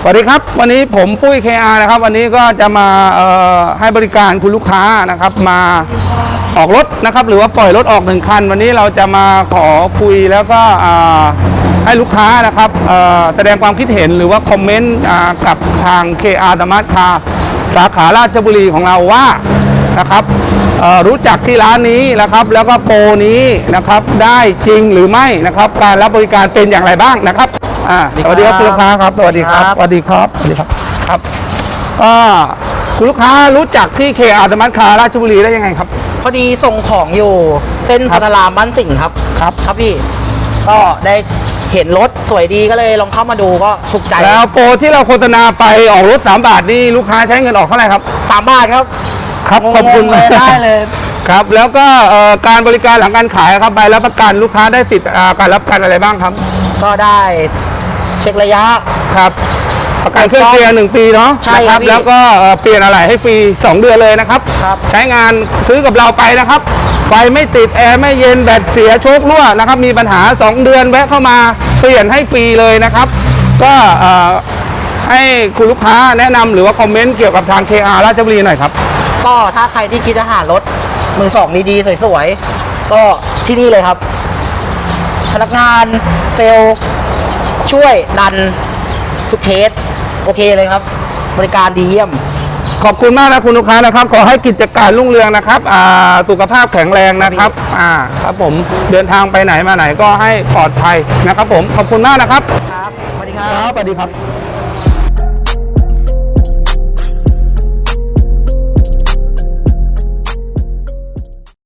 สวัสดีครับ วันนี้ผมปุ้ย KR นะครับ วันนี้ก็จะมาให้บริการคุณลูกค้านะครับ มาออกรถนะครับ หรือว่าปล่อยรถออกหนึ่งคัน วันนี้เราจะมาขอคุยแล้วก็ให้ลูกค้านะครับแสดงความคิดเห็นหรือว่าคอมเมนต์กับทาง KR ธรรมะคาสาขาราชบุรีของเราว่านะครับรู้จักที่ร้านนี้นะครับ แล้วก็โปรนี้นะครับได้จริงหรือไม่นะครับ การรับบริการเป็นอย่างไรบ้างนะครับ อ่าสวัสดีครับคุณลูกค้าครับสวัสดีครับครับสวัสดีครับสวัสดีครับครับก็คุณลูกค้ารู้จักที่เคอาร์ตมัสคาราชบุรีได้ยังไงครับ พอดีส่งของอยู่เส้นครัพับทรามบ้านสิงห์ครับครับ ครับพี่ก็ได้เห็นรถสวยดีก็เลยลองเข้ามาดูก็ถูกใจแล้วโปรที่เราโฆษณาไปออกรถ 3 บาทนี่ลูกค้าใช้เงินออกเท่าไหร่ครับสามบาทครับ ครับขอบคุณงงๆเลยได้เลยครับแล้วก็เอ่อการบริการหลังการขายครับใบรับประกันลูกค้าได้สิทธิ์อ่าการรับประกันอะไรบ้างครับ ก็ได้ เช็คระยะ ครับประกันเครื่องเกียร์หนึ่งปีเนาะใช่นะคครัรับ บพี่แล้วก็เอ่อเปลี่ยนอะไรให้ฟรี 2 เดือนเลยนะครับ ครับใช้งานซื้อกับเราไปนะครับ ไฟไม่ติด แอร์ไม่เย็นแบตเสียโชครั่วนะครับ มีปัญหา 2 เดือนแวะเข้ามาเปลี่ยนให้ฟรีเลยนะครับ ก็เอ่อให้คุณลูกค้าแนะนำหรือว่าคอมเมนต์เกี่ยวกับทาง KR ราชบุรีหน่อยครับ ก็ถ้าใครที่คิดจะหารถมือสองดีๆ สวยๆ ก็ที่นี่เลยครับ พนักงานเซลล์ ช่วยดันทุกเคสโอเคเลยครับ บริการดีเยี่ยม ขอบคุณมากนะคุณลูกค้านะครับ ขอให้กิจการรุ่งเรืองนะครับอ่าสุขภาพแข็งแรงนะครับอ่าครับผมเดินทางไปไหนมาไหนก็ให้ปลอดภัยนะครับ ผมขอบคุณมากนะครับครับสวัสดีครัครับบสวัสดีครับ